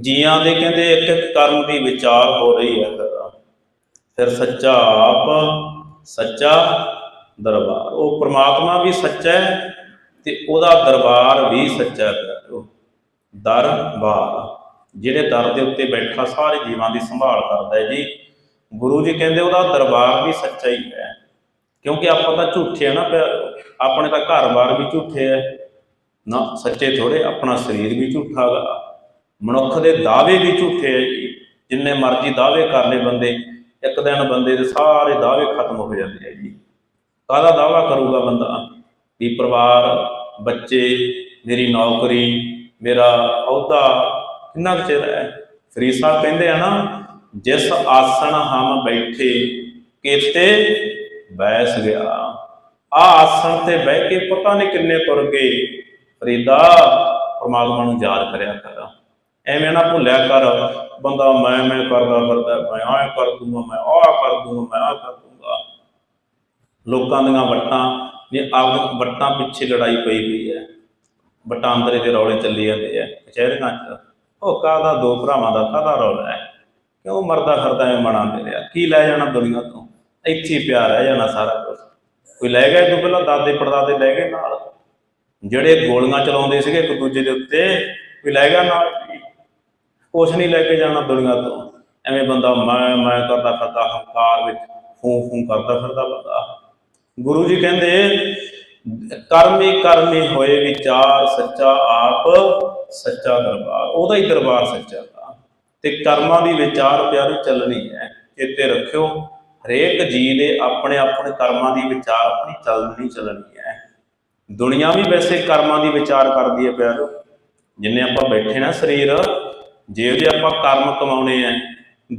ਜੀਆਂ ਦੇ ਕਹਿੰਦੇ ਇੱਕ ਇੱਕ ਕਰਮ ਦੀ ਵਿਚਾਰ ਹੋ ਰਹੀ ਹੈ ਫਿਰ। ਸੱਚਾ ਆਪ, ਸੱਚਾ ਦਰਬਾਰ। ਉਹ ਪ੍ਰਮਾਤਮਾ ਵੀ ਸੱਚਾ ਹੈ ਤੇ ਉਹਦਾ ਦਰਬਾਰ ਵੀ ਸੱਚਾ ਹੈ। ਦਰਬਾਰ ਜਿਹੜੇ ਦਰ ਦੇ ਉੱਤੇ ਬੈਠਾ ਸਾਰੇ ਜੀਵਾਂ ਦੀ ਸੰਭਾਲ ਕਰਦਾ ਹੈ ਜੀ। ਗੁਰੂ ਜੀ ਕਹਿੰਦੇ ਉਹਦਾ ਦਰਬਾਰ ਵੀ ਸੱਚਾ ਹੀ ਹੈ। ਕਿਉਂਕਿ ਆਪਾਂ ਤਾਂ ਝੂਠੇ ਆ ਨਾ ਪਿਆਰਿਓ। ਆਪਣੇ ਤਾਂ ਘਰ-ਬਾਰ ਵੀ ਝੂਠੇ ਹੈ ਨਾ, ਸੱਚੇ ਥੋੜੇ ਆਪਣਾ ਸਰੀਰ ਵੀ ਝੂਠਾ ਗਾ। ਮਨੁੱਖ ਦੇ ਦਾਅਵੇ ਵੀ ਝੂਠੇ ਹੈ ਜੀ। ਜਿੰਨੇ ਮਰਜ਼ੀ ਦਾਅਵੇ ਕਰ ਲਏ ਬੰਦੇ, ਇੱਕ ਦਿਨ ਬੰਦੇ ਦੇ ਸਾਰੇ ਦਾਅਵੇ ਖਤਮ ਹੋ ਜਾਂਦੇ ਹੈ ਜੀ। ਕਾਹਦਾ ਦਾਅਵਾ ਕਰੂਗਾ ਬੰਦਾ? ਵੀ ਪਰਿਵਾਰ, ਬੱਚੇ, ਮੇਰੀ ਨੌਕਰੀ, ਮੇਰਾ ਅਹੁਦਾ, ਕਿੰਨਾ ਕੁ ਚਿਰ ਹੈ? ਫਰੀਦ ਸਾਹਿਬ ਕਹਿੰਦੇ ਆ ਨਾ, ਜਿਸ ਆਸਣ ਹਮ ਬੈਠੇ, ਕੀਤੇ ਬੈਸ ਗਿਆ। ਆ ਆਸਣ ਤੇ ਬਹਿ ਕੇ ਪਤਾ ਨਹੀਂ ਕਿੰਨੇ ਤੁਰ ਗਏ। ਫਰੀਦਾ ਪਰਮਾਤਮਾ ਨੂੰ ਯਾਦ ਕਰਿਆ ਕਰ। ਐਵੇਂ ਨਾ ਭੁੱਲਿਆ ਕਰ, ਬੰਦਾ ਮੈਂ ਮੈਂ ਕਰਦਾ ਫਿਰਦਾ, ਮੈਂ ਆਹ ਕਰ ਦੂੰਗਾ, ਮੈਂ ਆਹ ਕਰ ਦੂੰਗਾ, ਮੈਂ ਆਹ ਕਰ ਦੂੰਗਾ। ਲੋਕਾਂ ਦੀਆਂ ਵੱਟਾਂ ਨੇ ਆਪ ਵੱਟਾਂ ਪਿੱਛੇ ਲੜਾਈ ਪਈ ਹੋਈ ਹੈ, ਵੱਟਾਂ ਅੰਦਰੇ ਦੇ ਰੌਲੇ ਚੱਲੀ ਜਾਂਦੇ ਆ ਕਚਹਿਰੀਆਂ 'ਚ। ਉਹ ਕਾਹਦਾ, ਦੋ ਭਰਾਵਾਂ ਦਾ ਕਾਹਦਾ ਰੌਲਾ ਹੈ? ਕਿਉਂ ਮਰਦਾ ਫਿਰਦਾ ਐ ਮਣਾ ਰਿਹਾ? ਕੀ ਲੈ ਜਾਣਾ ਦੁਨੀਆ ਤੋਂ? ਇੱਥੇ ਹੀ ਪਿਆ ਰਹਿ ਜਾਣਾ ਸਾਰਾ ਕੁਝ ਕੋਈ ਲੈ ਗਿਆ ਤੂੰ ਪਹਿਲਾਂ ਦਾਦੇ ਪੜਦਾਦੇ ਲੈ ਗਏ ਨਾਲ? ਜਿਹੜੇ ਗੋਲੀਆਂ ਚਲਾਉਂਦੇ ਸੀਗੇ ਇੱਕ ਦੂਜੇ ਦੇ ਉੱਤੇ, ਵੀ ਲੈ ਗਿਆ ਨਾਲ ਕੁਛ ਨਹੀਂ ਲੈ ਕੇ ਜਾਣਾ ਦੁਨੀਆ ਤੋਂ। ਐਵੇਂ ਬੰਦਾ ਮੈਂ ਮੈਂ ਕਰਦਾ ਫਿਰਦਾ ਹੰਕਾਰ ਵਿੱਚ, ਫੂੰ ਫੂੰ ਕਰਦਾ ਫਿਰਦਾ ਬੰਦਾ। ਗੁਰੂ ਜੀ ਕਹਿੰਦੇ, ਕਰਮੀ ਕਰਮੀ ਹੋਏ, ਵਿਚਾਰ ਸੱਚਾ ਆਪ, ਸੱਚਾ ਦਰਬਾਰ। ਉਹਦਾ ਹੀ ਦਰਬਾਰ ਸੱਚਾ ਦਾ ਤੇ ਕਰਮਾਂ ਦੀ ਵਿਚਾਰ ਪਿਆਰੀ ਚੱਲਣੀ ਹੈ। ਚੇਤੇ ਰੱਖਿਓ, ਹਰੇਕ ਜੀ ਦੇ ਆਪਣੇ ਆਪਣੇ ਕਰਮਾਂ ਦੀ ਵਿਚਾਰ ਆਪਣੀ ਚੱਲਣੀ ਚੱਲਣੀ ਹੈ। ਦੁਨੀਆ ਵੀ ਵੈਸੇ ਕਰਮਾਂ ਦੀ ਵਿਚਾਰ ਕਰਦੀ ਹੈ ਪਿਆਰੋ। ਜਿੰਨੇ ਆਪਾਂ ਬੈਠੇ ਨਾ ਸਰੀਰ, ਜੇ ਜੇ ਆਪਾਂ ਕਰਮ ਕਮਾਉਣੇ ਆ,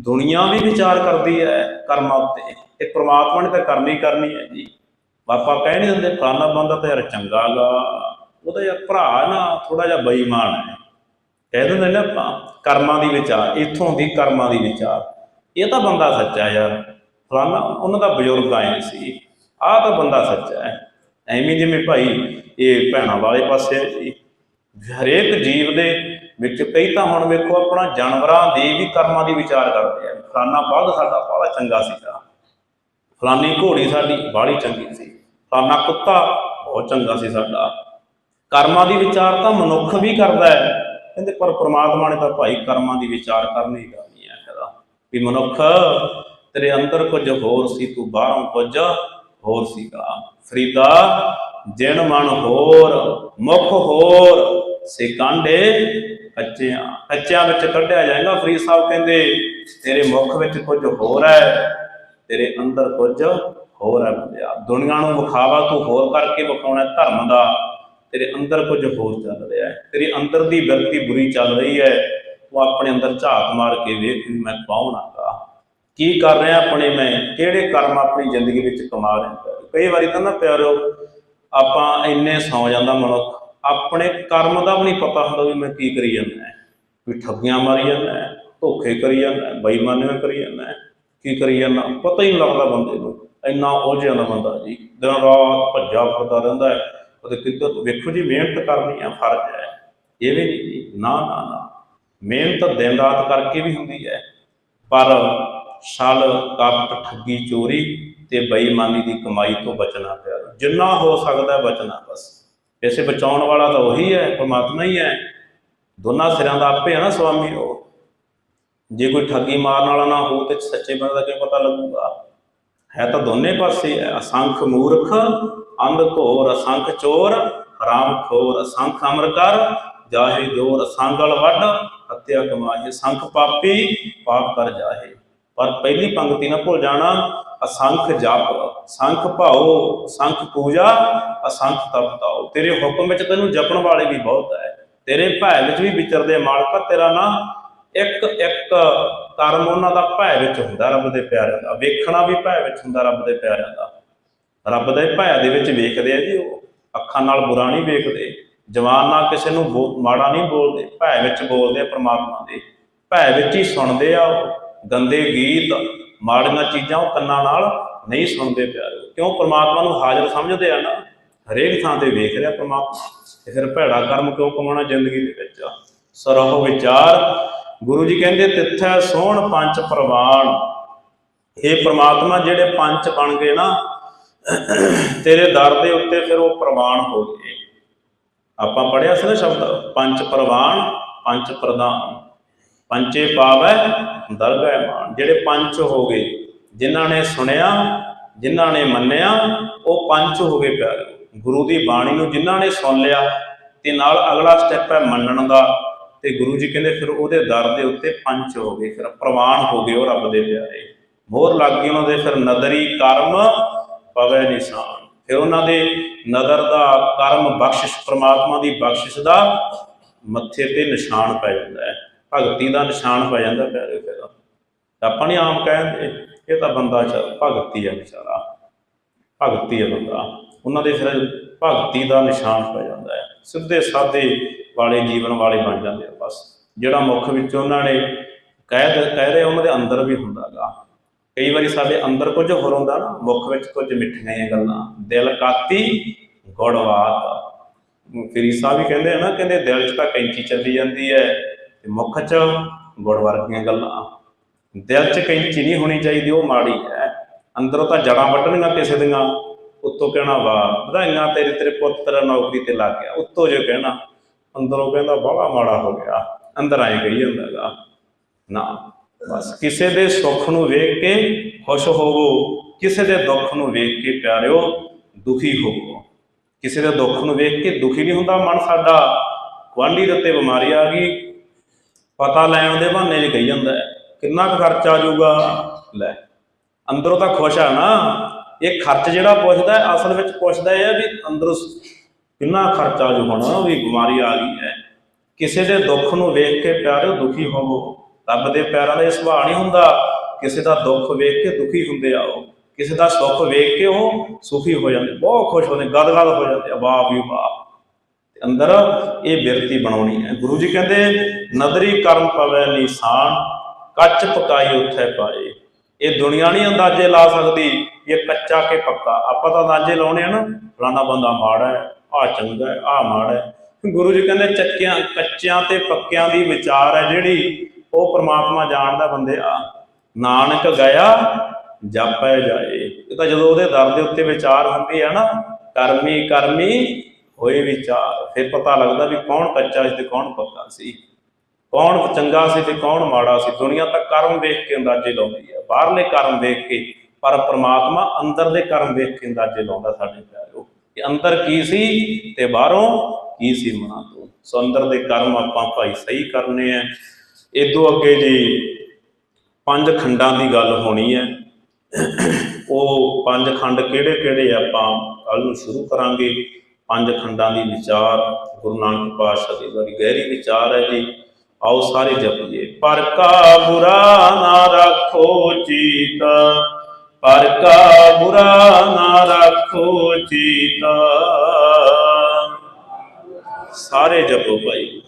ਦੁਨੀਆ ਵੀ ਵਿਚਾਰ ਕਰਦੀ ਹੈ ਕਰਮਾਂ ਉੱਤੇ। ਇਹ ਪ੍ਰਮਾਤਮਾ ਨੇ ਤਾਂ ਕਰਨੀ ਕਰਨੀ ਹੈ ਜੀ। ਆਪਾਂ ਕਹਿ ਨਹੀਂ ਦਿੰਦੇ ਫਲਾਣਾ ਬੰਦਾ ਤਾਂ ਯਾਰ ਚੰਗਾ ਗਾ, ਉਹਦਾ ਯਾਰ ਭਰਾ ਨਾ ਥੋੜਾ ਜਿਹਾ ਬੇਈਮਾਨ ਹੈ। ਕਹਿ ਦਿੰਦੇ ਨਾ ਆਪਾਂ, ਕਰਮਾਂ ਦੀ ਵਿਚਾਰ, ਇੱਥੋਂ ਦੀ ਕਰਮਾਂ ਦੀ ਵਿਚਾਰ। ਇਹ ਤਾਂ ਬੰਦਾ ਸੱਚਾ ਯਾਰ। ਫਲਾਣਾ ਉਹਨਾਂ ਦਾ ਬਜ਼ੁਰਗ ਆਏ ਸੀ। ਆਹ ਤਾਂ ਬੰਦਾ ਸੱਚਾ ਹੈ। ਐਵੇਂ ਜਿਵੇਂ ਭਾਈ ਇਹ ਭੈਣਾਂ ਵਾਲੇ ਪਾਸੇ ਹਰੇਕ ਜੀਵ ਦੇ ਵਿੱਚ ਕਈ ਤਾਂ ਹੁਣ ਵੇਖੋ ਆਪਣਾ ਜਾਨਵਰਾਂ ਦੇ ਵੀ ਕਰਮਾਂ ਦੀ ਵਿਚਾਰ ਕਰਦੇ ਆ। ਫਲਾਨਾ ਬਾਗ ਸਾਡਾ ਬੜਾ ਚੰਗਾ ਸੀਗਾ। ਫਲਾਨੀ ਘੋੜੀ ਸਾਡੀ ਬਾਹਲੀ ਚੰਗੀ ਸੀ। ਫਲਾਨਾ ਕੁੱਤਾ ਬਹੁਤ ਚੰਗਾ ਸੀ ਸਾਡਾ। ਕਰਮਾਂ ਦੀ ਵਿਚਾਰ ਤਾਂ ਮਨੁੱਖ ਵੀ ਕਰਦਾ ਹੈ। ਕਹਿੰਦੇ ਪਰ ਪ੍ਰਮਾਤਮਾ ਨੇ ਤਾਂ ਭਾਈ ਕਰਮਾਂ ਦੀ ਵਿਚਾਰ ਕਰਨੀ ਹੀ ਕਰਨੀ ਹੈ। ਕਹਿੰਦਾ ਵੀ ਮਨੁੱਖ ਤੇਰੇ ਅੰਦਰ ਕੁਝ ਹੋਰ ਸੀ, ਤੂੰ ਬਾਹਰੋਂ ਕੁਝ ਹੋਰ ਸੀਗਾ ਫਰੀਦਾ ਜਿਣ ਮਨ ਹੋਰ, ਮੁਖ ਹੋਰ ਸਿਕਾਂਡੇ ਕੱਚਿਆਂ ਕੱਚਿਆਂ ਵਿੱਚ ਕੱਢਿਆ ਜਾਏਗਾ। ਫਰੀਦ ਸਾਹਿਬ ਕਹਿੰਦੇ, ਤੇਰੇ ਮੁਖ ਵਿੱਚ ਕੁਝ ਹੋਰ ਹੈ, ਤੇਰੇ ਅੰਦਰ ਕੁਝ ਹੋਰ ਹੈ ਬੰਦਿਆ। ਦੁਨੀਆ ਨੂੰ ਵਿਖਾਵਾ ਤੂੰ ਹੋਰ ਕਰਕੇ ਵਿਖਾਉਣਾ ਧਰਮ ਦਾ। ਤੇਰੇ ਅੰਦਰ ਕੁਝ ਹੋਰ ਚੱਲ ਰਿਹਾ ਹੈ। ਤੇਰੇ ਅੰਦਰ ਦੀ ਵਿਅਕਤੀ ਬੁਰੀ ਚੱਲ ਰਹੀ ਹੈ। ਉਹ ਆਪਣੇ ਅੰਦਰ ਝਾਤ ਮਾਰ ਕੇ ਵੇਖ ਵੀ ਮੈਂ ਕੌਣ ਆਂਗਾ। ਕੀ ਕਰ ਰਿਹਾ ਆਪਣੇ ਮੈਂ? ਕਿਹੜੇ ਕਰਮ ਆਪਣੀ ਜ਼ਿੰਦਗੀ ਵਿੱਚ ਕਮਾ ਰਿਹਾ? ਕਈ ਵਾਰੀ ਤਾਂ ਨਾ ਪਿਆਰਿਓ, ਆਪਾਂ ਇੰਨੇ ਸੌ ਜਾਂਦਾ ਮਨੁੱਖ, ਆਪਣੇ ਕਰਮ ਦਾ ਵੀ ਨਹੀਂ ਪਤਾ ਹੁੰਦਾ ਵੀ ਮੈਂ ਕੀ ਕਰੀ ਜਾਂਦਾ ਵੀ ਠੱਗੀਆਂ ਮਾਰੀ ਜਾਂਦਾ ਧੋਖੇ ਕਰੀ ਜਾਂਦਾ ਬੇਈਮਾਨੀਆਂ ਕਰੀ ਜਾਂਦਾ ਕੀ ਕਰੀ ਜਾਂਦਾ? ਪਤਾ ਹੀ ਨਹੀਂ ਲੱਗਦਾ ਬੰਦੇ ਨੂੰ। ਇੰਨਾ ਉਲਝ ਜਾਂਦਾ ਬੰਦਾ ਜੀ। ਦਿਨ ਰਾਤ ਭੱਜਾ ਫਿਰਦਾ ਰਹਿੰਦਾ ਹੈ। ਉਹਦੇ ਕਿੱਧਰ ਵੇਖੋ ਜੀ, ਮਿਹਨਤ ਕਰਨੀ ਹੈ ਫਰਜ਼ ਹੈ। ਇਹ ਵੀ ਨਾ ਨਾ ਨਾ। ਮਿਹਨਤ ਦਿਨ ਰਾਤ ਕਰਕੇ ਵੀ ਹੁੰਦੀ ਹੈ। ਪਰ ਛਲ ਕਪਟ ਠੱਗੀ ਚੋਰੀ ਤੇ ਬੇਈਮਾਨੀ ਦੀ ਕਮਾਈ ਤੋਂ ਬਚਣਾ ਪਿਆ ਜਿੰਨਾ ਹੋ ਸਕਦਾ ਬਚਣਾ ਬਸ। ਵੈਸੇ ਬਚਾਉਣ ਵਾਲਾ ਤਾਂ ਉਹੀ ਹੈ, ਪਰਮਾਤਮਾ ਹੀ ਹੈ। ਦੋਨਾਂ ਸਿਰਾਂ ਦਾ ਆਪੇ ਹੈ ਨਾ ਸੁਆਮੀ ਉਹ। ਜੇ ਕੋਈ ਠੱਗੀ ਮਾਰਨ ਵਾਲਾ ਨਾ ਹੋ ਤੇ ਸੱਚੇ ਬੰਦੇ ਦਾ ਕੀ ਪਤਾ ਲੱਗੂਗਾ? ਹੈ ਤਾਂ ਦੋਨੇ ਪਾਸੇ ਹੈ। ਅਸੰਖ ਮੂਰਖ, ਅੰਧ ਘੋਰ, ਅਸੰਖ ਚੋਰ, ਹਰਾਮ ਖੋਰ, ਅਸੰਖ ਅਮਰ ਕਰ, ਜਾਹੇ ਜੋਰ ਅਸੰਗਲ ਵੱਡ ਹੱਤਿਆ ਕਮਾਹੇ ਸੰਖ ਪਾਪੀ, ਪਾਪ ਕਰ ਜਾਹੇ। ਪਰ ਪਹਿਲੀ ਪੰਕਤੀ ਨਾ ਭੁੱਲ ਜਾਣਾ, ਅਸੰਖ ਜਪ ਸੰਖ ਭਾਉ ਸੰਖ ਪੂਜਾ, ਅਸੰਖ ਤਪਤਾਉ ਤੇਰੇ ਹੁਕਮ ਵਿੱਚ ਤੈਨੂੰ ਜਪਣ ਵਾਲੇ ਵੀ ਬਹੁਤ ਹੈ। ਤੇਰੇ ਭੈ ਵਿੱਚ ਵੀ ਵਿਚਰਦੇ ਮਾਲਕਾ ਤੇਰਾ ਨਾ। ਇੱਕ ਇੱਕ ਕਰਮ ਉਹਨਾਂ ਦਾ ਭੈ ਵਿੱਚ ਹੁੰਦਾ ਰੱਬ ਦੇ ਪਿਆਰਿਆਂ ਦਾ। ਵੇਖਣਾ ਵੀ ਭੈ ਵਿੱਚ ਹੁੰਦਾ ਰੱਬ ਦੇ ਪਿਆਰਿਆਂ ਦਾ। ਰੱਬ ਦੇ ਭੈ ਦੇ ਵਿੱਚ ਵੇਖਦੇ ਆ ਜੀ ਉਹ। ਅੱਖਾਂ ਨਾਲ ਬੁਰਾ ਨਹੀਂ ਵੇਖਦੇ। ਜਵਾਨ ਨਾਲ ਕਿਸੇ ਨੂੰ ਬੋ- ਮਾੜਾ ਨਹੀਂ ਬੋਲਦੇ। ਭੈ ਵਿੱਚ ਬੋਲਦੇ ਆ ਪ੍ਰਮਾਤਮਾ ਦੇ। ਭੈ ਵਿੱਚ ਹੀ ਸੁਣਦੇ ਆ ਉਹ। ਗੰਦੇ ਗੀਤ, ਮਾੜੀਆਂ ਚੀਜ਼ਾਂ ਉਹ ਕੰਨਾਂ ਨਾਲ ਨਹੀਂ ਸੁਣਦੇ ਪਿਆਰੇ। ਕਿਉਂ? ਪ੍ਰਮਾਤਮਾ ਨੂੰ ਹਾਜ਼ਰ ਸਮਝਦੇ ਆ ਨਾ। ਹਰੇਕ ਥਾਂ ਤੇ ਵੇਖ ਰਿਹਾ ਪ੍ਰਮਾਤਮਾ। ਤੇ ਫਿਰ ਭੈੜਾ ਕਰਮ ਕਿਉਂ ਕਮਾਉਣਾ ਜ਼ਿੰਦਗੀ ਦੇ ਵਿੱਚ? ਸਰਹੁ ਵਿਚਾਰ। ਗੁਰੂ ਜੀ ਕਹਿੰਦੇ, ਤਿੱਥੈ ਸੋਹਣ ਪੰਜ ਪ੍ਰਵਾਨ ਇਹ ਪ੍ਰਮਾਤਮਾ ਜਿਹੜੇ ਪੰਜ ਬਣ ਗਏ ਨਾ, ਤੇਰੇ ਦਰ ਦੇ ਉੱਤੇ ਫਿਰ ਉਹ ਪ੍ਰਵਾਨ ਹੋ ਗਏ। ਆਪਾਂ ਪੜਿਆ ਸੀ ਨਾ ਸ਼ਬਦ, ਪੰਜ ਪ੍ਰਵਾਨ ਪੰਜ ਪ੍ਰਦਾਨ। ਪੰਚੇ ਪਾਵੈ ਦਰਗਹਿ ਮਾਨ। ਜਿਹੜੇ ਪੰਚ ਹੋ ਗਏ ਜਿਨ੍ਹਾਂ ਨੇ ਸੁਣਿਆ, ਜਿਨ੍ਹਾਂ ਨੇ ਮੰਨਿਆ, ਉਹ ਪੰਚ ਹੋ ਗਏ ਪਿਆਰੇ। ਗੁਰੂ ਦੀ ਬਾਣੀ ਨੂੰ ਜਿਨ੍ਹਾਂ ਨੇ ਸੁਣ ਲਿਆ, ਤੇ ਨਾਲ ਅਗਲਾ ਸਟੈਪ ਹੈ ਮੰਨਣ ਦਾ। ਤੇ ਗੁਰੂ ਜੀ ਕਹਿੰਦੇ, ਫਿਰ ਉਹਦੇ ਦਰ ਦੇ ਉੱਤੇ ਪੰਚ ਹੋ ਗਏ, ਫਿਰ ਪ੍ਰਵਾਨ ਹੋ ਗਏ ਉਹ ਰੱਬ ਦੇ ਪਿਆਰੇ। ਮੋਹਰ ਲੱਗ ਗਈ ਉਹਨਾਂ ਦੇ, ਫਿਰ ਨਦਰੀ ਕਰਮ ਪਵੇ ਨਿਸ਼ਾਨ। ਫਿਰ ਉਹਨਾਂ ਦੇ ਨਦਰ ਦਾ ਕਰਮ ਬਖਸ਼ਿਸ਼, ਪ੍ਰਮਾਤਮਾ ਦੀ ਬਖਸ਼ਿਸ਼ ਦਾ ਮੱਥੇ ਤੇ ਨਿਸ਼ਾਨ ਪੈ ਜਾਂਦਾ ਹੈ। ਭਗਤੀ ਦਾ ਨਿਸ਼ਾਨ ਪੈ ਜਾਂਦਾ ਪਿਆਰੇ ਫਿਰ ਆਪਾਂ ਨਹੀਂ ਆਮ ਕਹਿੰਦੇ, ਇਹ ਤਾਂ ਬੰਦਾ ਚ ਭਗਤੀ ਹੈ ਵਿਚਾਰਾ। ਭਗਤੀ ਹੈ ਬੰਦਾ। ਉਹਨਾਂ ਦੇ ਫਿਰ ਭਗਤੀ ਦਾ ਨਿਸ਼ਾਨ ਪੈ ਜਾਂਦਾ ਹੈ ਸਿੱਧੇ ਸਾਦੇ ਵਾਲੇ ਜੀਵਨ ਵਾਲੇ ਬਣ ਜਾਂਦੇ ਆ ਬਸ। ਜਿਹੜਾ ਮੁੱਖ ਵਿੱਚ ਉਹਨਾਂ ਨੇ ਕਹਿ ਦ- ਕਹਿ ਰਹੇ, ਉਹਨਾਂ ਦੇ ਅੰਦਰ ਵੀ ਹੁੰਦਾਗਾ ਕਈ ਵਾਰੀ ਸਾਡੇ ਅੰਦਰ ਕੁਝ ਹੋਰ ਹੁੰਦਾ ਨਾ, ਮੁੱਖ ਵਿੱਚ ਕੁਝ ਮਿੱਠੀਆਂ ਗੱਲਾਂ। ਦਿਲ ਕਾਤੀ, ਗੁੜਵਾਤ। ਫਰੀ ਸਾਹਿਬ ਵੀ ਕਹਿੰਦੇ ਆ ਨਾ, ਕਹਿੰਦੇ ਦਿਲ 'ਚ ਤਾਂ ਕੈਂਚੀ ਚੱਲੀ ਜਾਂਦੀ ਹੈ। ਤੇ ਮੁੱਖ 'ਚ ਗੁੜ ਵਰਗੀਆਂ ਗੱਲਾਂ। ਦਿਲ 'ਚ ਕੈਂਚੀ ਨਹੀਂ ਹੋਣੀ ਚਾਹੀਦੀ, ਉਹ ਮਾੜੀ ਹੈ। ਅੰਦਰੋਂ ਤਾਂ ਜੜਾਂ ਵੱਢਣੀਆਂ ਕਿਸੇ ਦੀਆਂ। ਉੱਤੋਂ ਕਹਿਣਾ, ਵਾਹ ਵਧਾਈਆਂ ਤੇਰੇ ਤੇਰੇ ਪੁੱਤ ਤੇਰਾ ਨੌਕਰੀ ਤੇ ਲੱਗ ਗਿਆ। ਉੱਤੋਂ ਜੋ ਕਹਿਣਾ, ਅੰਦਰੋਂ ਕਹਿੰਦਾ ਬੜਾ ਮਾੜਾ ਹੋ ਗਿਆ। ਅੰਦਰ ਆਏ ਕਹੀ ਜਾਂਦਾਗਾ ਨਾ, ਬਸ ਕਿਸੇ ਦੇ ਸੁੱਖ ਨੂੰ ਵੇਖ ਕੇ ਖੁਸ਼ ਹੋਵੋ। ਕਿਸੇ ਦੇ ਦੁੱਖ ਨੂੰ ਵੇਖ ਕੇ ਪਿਆਰਿਓ, ਦੁਖੀ ਹੋਵੋ। ਕਿਸੇ ਦੇ ਦੁੱਖ ਨੂੰ ਵੇਖ ਕੇ ਦੁਖੀ ਨਹੀਂ ਹੁੰਦਾ ਮਨ ਸਾਡਾ। ਗੁਆਂਢੀ ਦੇ ਉੱਤੇ ਬਿਮਾਰੀ ਆ ਗਈ ਪਤਾ ਲੈਣ ਦੇ ਬਹਾਨੇ 'ਚ ਕਹੀ ਜਾਂਦਾ ਕਿੰਨਾ ਕੁ ਖਰਚਾ ਆ ਜਾਊਗਾ? ਲੈ, ਅੰਦਰੋਂ ਤਾਂ ਖੁਸ਼ ਆ ਨਾ। ਇਹ ਖਰਚ ਜਿਹੜਾ ਪੁੱਛਦਾ ਅਸਲ ਵਿੱਚ ਪੁੱਛਦਾ ਇਹ ਵੀ ਅੰਦਰੋਂ ਕਿੰਨਾ ਖਰਚਾ ਜੋ ਹੋਣਾ, ਵੀ ਬਿਮਾਰੀ ਆ ਗਈ ਹੈ। ਕਿਸੇ ਦੇ ਦੁੱਖ ਨੂੰ ਵੇਖ ਕੇ ਪਿਆਰਿਓ ਦੁਖੀ ਹੋਵੋ। ਰੱਬ ਦੇ ਪਿਆਰਾਂ ਦਾ ਇਹ ਸੁਭਾਅ ਨਹੀਂ ਹੁੰਦਾ, ਕਿਸੇ ਦਾ ਦੁੱਖ ਵੇਖ ਕੇ ਦੁਖੀ ਹੁੰਦੇ ਆ ਉਹ ਕਿਸੇ ਦਾ ਸੁੱਖ ਵੇਖ ਕੇ ਉਹ ਸੁਖੀ ਹੋ ਜਾਂਦੇ, ਬਹੁਤ ਖੁਸ਼ ਹੁੰਦੇ, ਗਦਗਦ ਹੋ ਜਾਂਦੇ ਆ, ਵਾਹ ਵੀ ਵਾਹ। ਅੰਦਰ ਇਹ ਬਿਰਤੀ ਬਣਾਉਣੀ ਹੈ। ਗੁਰੂ ਜੀ ਕਹਿੰਦੇ, ਨਦਰੀ ਕਰਮ ਪਵੈ ਨਿਸ਼ਾਨ, ਕੱਚ ਪਕਾਈ ਉੱਥੇ ਪਾਏ। ਇਹ ਦੁਨੀਆ ਨਹੀਂ ਅੰਦਾਜ਼ੇ ਲਾ ਸਕਦੀ, ਇਹ ਕੱਚਾ ਕੇ ਪੱਕਾ। ਆਪਾਂ ਤਾਂ ਅੰਦਾਜ਼ੇ ਲਾਉਣੇ ਆ ਨਾ, ਫਲਾਣਾ ਬੰਦਾ ਮਾੜਾ ਹੈ ਆ ਚੰਗਾ ਹੈ ਆ ਮਾੜਾ ਹੈ। ਗੁਰੂ ਜੀ ਕਹਿੰਦੇ, ਚੱਕਿਆਂ, ਕੱਚਿਆਂ ਤੇ ਪੱਕਿਆਂ ਦੀ ਵਿਚਾਰ ਹੈ ਜਿਹੜੀ ਉਹ ਪ੍ਰਮਾਤਮਾ ਜਾਣਦਾ ਬੰਦੇ ਆ। ਨਾਨਕ ਗਿਆ, ਜਾਪੈ ਜਾਏ। ਇਹ ਤਾਂ ਜਦੋਂ ਉਹਦੇ ਦਰ ਦੇ ਉੱਤੇ ਵਿਚਾਰ ਹੁੰਦੇ ਆ ਨਾ, ਕਰਮੀ ਕਰਮੀ ਹੋਏ ਵਿਚਾਰ ਫਿਰ ਪਤਾ ਲੱਗਦਾ ਵੀ ਕੌਣ ਕੱਚਾ ਸੀ ਤੇ ਕੌਣ ਪੱਕਾ ਸੀ। ਕੌਣ ਚੰਗਾ ਸੀ ਤੇ ਕੌਣ ਮਾੜਾ ਸੀ। ਦੁਨੀਆ ਤਾਂ ਕਰਮ ਵੇਖ ਕੇ ਅੰਦਾਜ਼ੇ ਲਾਉਂਦੀ ਹੈ ਬਾਹਰਲੇ ਕਰਮ ਦੇਖ ਕੇ, ਪਰ ਪ੍ਰਮਾਤਮਾ ਅੰਦਰ ਦੇ ਕਰਮ ਵੇਖ ਕੇ ਅੰਦਾਜ਼ੇ ਲਾਉਂਦਾ ਸਾਡੇ ਪਿਆਰਿਓ ਕਿ ਅੰਦਰ ਕੀ ਸੀ ਤੇ ਬਾਹਰੋਂ ਕੀ ਸੀ ਮਨਾਂ ਤੋਂ। ਸੋ ਅੰਦਰ ਦੇ ਕਰਮ ਆਪਾਂ ਭਾਈ ਸਹੀ ਕਰਨੇ ਆ। ਇਦੋਂ ਅੱਗੇ ਜੀ ਪੰਜ ਖੰਡਾਂ ਦੀ ਗੱਲ ਹੋਣੀ ਹੈ ਉਹ ਪੰਜ ਖੰਡ ਕਿਹੜੇ ਕਿਹੜੇ ਆਪਾਂ ਕੱਲ ਨੂੰ ਸ਼ੁਰੂ ਕਰਾਂਗੇ। ਪੰਜ ਖੰਡਾਂ ਦੀ ਵਿਚਾਰ, ਗੁਰੂ ਨਾਨਕ ਪਾਤਸ਼ਾਹ ਦੀ ਬੜੀ ਗਹਿਰੀ ਵਿਚਾਰ ਹੈ ਜੀ। ਆਓ ਸਾਰੇ ਜਪੀਏ। ਪਰ ਕਾ ਬੁਰਾ ਨਾ ਰੱਖੋ ਚੀਤ ਪਰ ਕਾ ਬੁਰਾ ਨਾ ਰੱਖੋ ਚੀਤ ਸਾਰੇ ਜਪੋ ਭਾਈ।